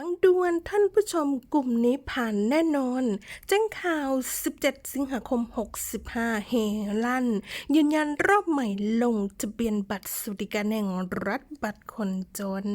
ฟังด่วนท่านผู้ชมกลุ่มนี้ผ่านแน่นอน แจ้งข่าว 17 สิงหาคม 65 เฮลั่น ยืนยันรอบใหม่ลงทะเบียนบัตรสวัสดิการแห่งรัฐบัตรคนจน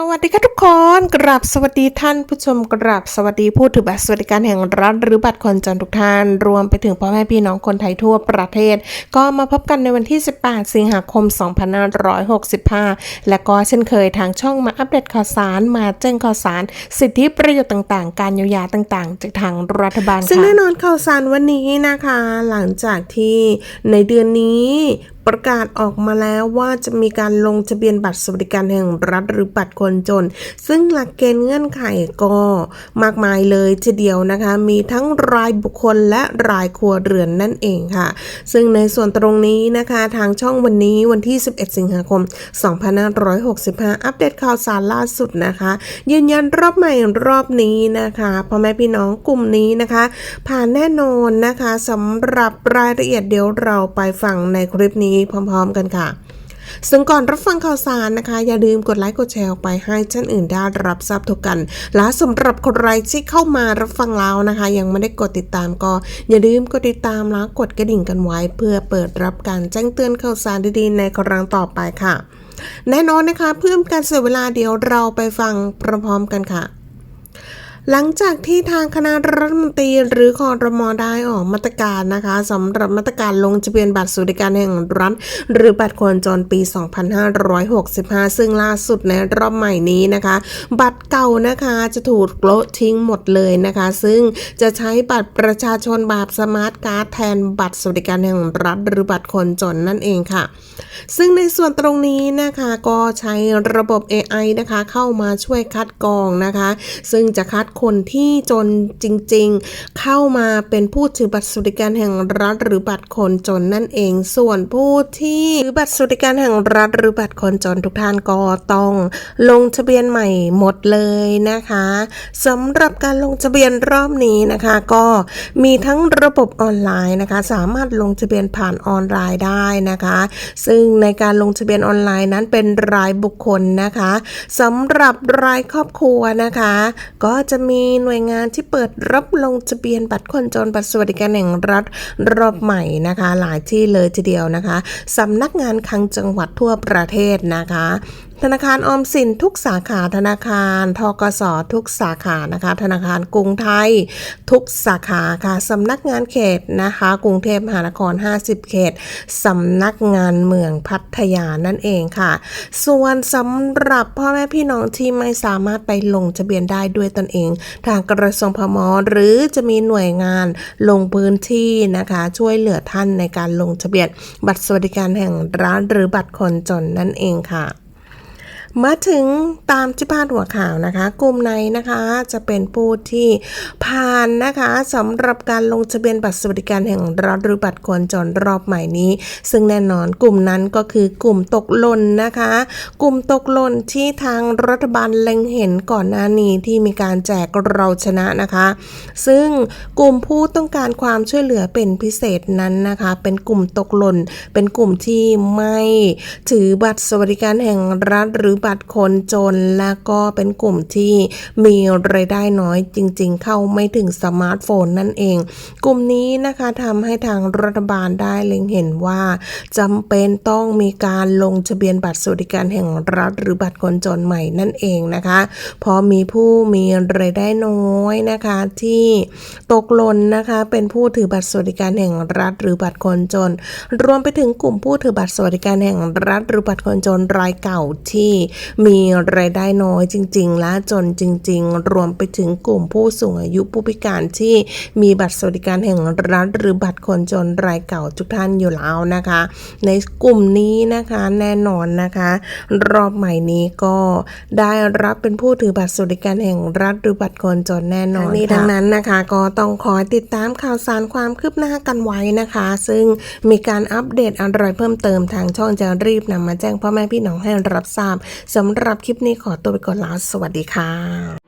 สวัสดีค่ะทุกคน กราบสวัสดีท่านผู้ชมกราบสวัสดีผู้ถือบัตรสวัสดิการแห่งรัฐหรือบัตรคนจนทุกท่าน รวมไปถึงพ่อแม่พี่น้องคนไทยทั่วประเทศ ก็มาพบกันในวันที่ 18 สิงหาคม 2565 และก็เช่นเคยทางช่องมาอัปเดตข่าวสาร มาแจ้งข่าวสาร สิทธิประโยชน์ต่างๆ การเยียวยาต่างๆ จากทางรัฐบาลซึ่งแน่นอนข่าวสารวันนี้นะคะ หลังจากที่ในเดือนนี้ ประกาศออกมาแล้วว่าจะมีการลงทะเบียนบัตรสวัสดิการแห่งรัฐหรือบัตรคนจน ซึ่งหลักเกณฑ์เงื่อนไขก็มากมายเลยทีเดียวนะคะ มีทั้งรายบุคคลและรายครัวเรือนนั่นเองค่ะ ซึ่งในส่วนตรงนี้นะคะทางช่องวันนี้วันที่ 11 สิงหาคม 2565 อัปเดตข่าวสารล่าสุดนะคะ ยืนยันรอบใหม่รอบนี้นะคะพ่อแม่พี่น้องกลุ่มนี้นะคะ ผ่านแน่นอนนะคะสำหรับรายละเอียดเดี๋ยวเราไปฟังในคลิปนี้พร้อม ๆ กันค่ะซึ่งก่อนรับฟังข่าวสารนะคะ อย่าลืมกดไลค์กดแชร์ออกไปให้ท่านอื่นได้รับทราบทุกกัน และสำหรับคนไรที่เข้ามารับฟังแล้วนะคะ ยังไม่ได้กดติดตามก็ อย่าลืมกดติดตามแล้วกดกระดิ่งกันไว้ เพื่อเปิดรับการแจ้งเตือนข่าวสารดีๆในครั้งต่อไปค่ะ แน่นอนนะคะ เพื่อการเสียเวลาเดี๋ยวเราไปฟังพร้อมๆกันค่ะ หลังจากที่ทางคณะรัฐมนตรีหรือคอรมอได้ออกมาตรการนะคะสำหรับมาตรการลงทะเบียนบัตรสวัสดิการแห่งรัฐ หรือบัตรคนจนปี 2565 ซึ่งล่าสุดในรอบใหม่นี้นะคะ บัตรเก่านะคะจะถูกโละทิ้งหมดเลยนะคะ ซึ่งจะใช้บัตรประชาชนแบบสมาร์ทการ์ดแทนบัตรสวัสดิการแห่งรัฐ หรือบัตรคนจนนั่นเองค่ะ ซึ่งในส่วนตรงนี้นะคะก็ใช้ระบบ AI นะคะเข้ามาช่วยคัดกรองนะคะ ซึ่งจะคัดคนที่จนจริงๆ เข้ามาเป็นผู้ถือบัตรสวัสดิการแห่งรัฐหรือบัตรคนจนนั่นเอง ส่วนผู้ที่ถือบัตรสวัสดิการแห่งรัฐหรือบัตรคนจนทุกท่านก็ต้องลงทะเบียนใหม่หมดเลยนะคะสำหรับการลงทะเบียนรอบนี้นะคะก็มีทั้งระบบออนไลน์นะคะ สามารถลงทะเบียนผ่านออนไลน์ได้นะคะ ซึ่งในการลงทะเบียนออนไลน์นั้นเป็นรายบุคคลนะคะสำหรับรายครอบครัวนะคะ ก็จะมีมีหน่วยงานที่เปิดรับลงทะเบียนบัตรคนจนบัตรสวัสดิการแห่งรัฐรอบใหม่นะคะ หลายที่เลยทีเดียวนะคะสำนักงานคลังจังหวัดทั่วประเทศนะคะ ธนาคารออมสินทุกสาขาธนาคารทกสทุกสาขานะคะ ธนาคารกรุงไทย ทุกสาขาค่ะสำนักงานเขตนะคะ กรุงเทพมหานคร 50 เขตสำนักงานเมืองพัทยานั่นเองค่ะ ส่วนสำหรับพ่อแม่พี่น้องที่ไม่สามารถไปลงทะเบียนได้ด้วยตนเอง ทางกระทรวงพมหรือจะมีหน่วยงานลงพื้นที่นะคะ ช่วยเหลือท่านในการลงทะเบียน บัตรสวัสดิการแห่งรัฐหรือบัตรคนจนนั่นเองค่ะ มาถึงตามที่พาดหัวข่าวนะคะ กลุ่มในนะคะจะเป็นผู้ที่ผ่านนะคะสำหรับการลงทะเบียนบัตรสวัสดิการแห่งรัฐหรือบัตรคนจนรอบใหม่นี้ ซึ่งแน่นอนกลุ่มนั้นก็คือกลุ่มตกหล่นนะคะ กลุ่มตกหล่นที่ทางรัฐบาลเล็งเห็นก่อนหน้านี้ที่มีการแจกเราชนะนะคะ ซึ่งกลุ่มผู้ต้องการความช่วยเหลือเป็นพิเศษนั้นนะคะ เป็นกลุ่มตกหล่นเป็นกลุ่มที่ไม่ถือบัตรสวัสดิการแห่งรัฐหรือบัตรคนจนและก็เป็นกลุ่มที่มีรายได้น้อยจริง ๆ เข้าไม่ถึงสมาร์ทโฟนนั่นเอง กลุ่มนี้นะคะทำให้ทางรัฐบาลได้เล็งเห็นว่าจำเป็นต้องมีการลงทะเบียนบัตรสวัสดิการแห่งรัฐ หรือบัตรคนจนใหม่นั่นเองนะคะเพราะมีผู้มีรายได้น้อยนะคะที่ตกหล่นนะคะเป็นผู้ถือบัตรสวัสดิการแห่งรัฐ หรือบัตรคนจน รวมไปถึงกลุ่มผู้ถือบัตรสวัสดิการแห่งรัฐ หรือบัตรคนจนรายเก่าที่มีรายได้น้อยจริง ๆ และจนจริง ๆ รวมไปถึงกลุ่มผู้สูงอายุผู้พิการที่มีบัตรสวัสดิการแห่งรัฐ หรือบัตรคนจนรายเก่าทุกท่านอยู่แล้วนะคะ ในกลุ่มนี้นะคะแน่นอนนะคะ รอบใหม่นี้ก็ได้รับเป็นผู้ถือบัตรสวัสดิการแห่งรัฐ หรือบัตรคนจนแน่นอนนี้ดังนั้นนะคะก็ต้องคอยติดตามข่าวสารความคืบหน้ากันไว้นะคะ ซึ่งมีการอัปเดตอะไรเพิ่มเติมทางช่องจะรีบนำมาแจ้งพ่อแม่พี่น้องให้รับทราบสำหรับคลิปนี้ขอตัวไปก่อนแล้วสวัสดีค่ะ